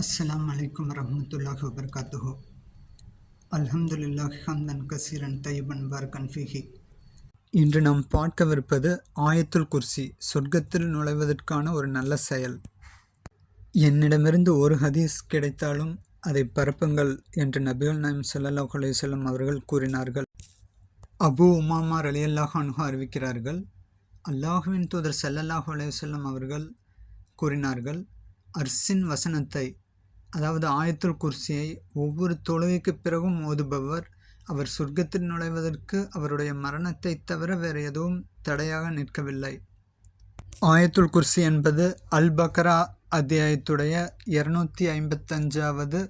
அஸ்ஸலாமு அலைக்கும் வரஹ்மத்துல்லாஹி வபரகாத்துஹு. அல்ஹம்துலில்லாஹி ஹம்தன் கசீரன் தையபன் பர்கன் ஃபிஹி. இன்று நாம் பார்க்கவிருப்பது ஆயத்துல் குர்சி சொர்க்கத்தில் நுழைவதற்கான ஒரு நல்ல செயல். என்னிடமிருந்து ஒரு ஹதீஸ் கிடைத்தாலும் அதை பரப்புங்கள் என்று நபிகள் நாயம் ஸல்லல்லாஹு அலைஹி அவர்கள் கூறினார்கள். அபு உமாமா அலியல்லாஹ் அனுகா அறிவிக்கிறார்கள் அல்லாஹுவின் தூதர் ஸல்லல்லாஹு அலையுசல்லம் அவர்கள் கூறினார்கள் அர்சின் வசனத்தை அதாவது ஆயத்துல் குர்சியை ஒவ்வொரு தொழுகைக்கு பிறகும் ஓதுபவர். அவர் சொர்க்கத்தில் நுழைவதற்கு அவருடைய மரணத்தை தவிர வேறு எதுவும் தடையாக நிற்கவில்லை. ஆயத்துல் குர்சி என்பது அல் பக்ரா அத்தியாயத்துடைய இருநூத்தி ஐம்பத்தஞ்சாவது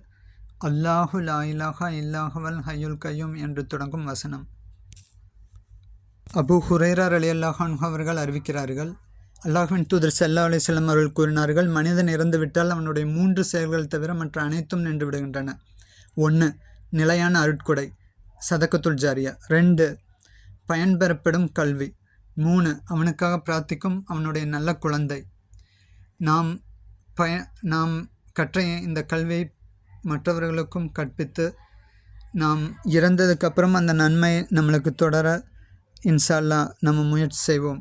அல்லாஹு லா இலாஹா இல்லாஹவல் ஹய்யுல் கையும் என்று தொடங்கும் வசனம். அபு ஹுரைரா அலி அல்லாஹான் அவர்கள் அறிவிக்கிறார்கள் அல்லாஹ்வின் தூதர் சல்லா அலிஸ்லாம் அவர்கள் கூறினார்கள் மனிதன் இறந்துவிட்டால் அவனுடைய மூன்று செயல்கள் தவிர மற்ற அனைத்தும் நின்று விடுகின்றன. ஒன்று நிலையான அருட்கொடை சதக்கத்துல் ஜாரியா. ரெண்டு பயன்பெறப்படும் கல்வி. மூணு அவனுக்காக பிரார்த்திக்கும் அவனுடைய நல்ல குழந்தை. நாம் பய நாம் கற்ற இந்த கல்வியை மற்றவர்களுக்கும் கற்பித்து நாம் இறந்ததுக்கப்புறம் அந்த நன்மை நம்மளுக்கு தொடர இன்ஷால்லா நம்ம முயற்சி செய்வோம்.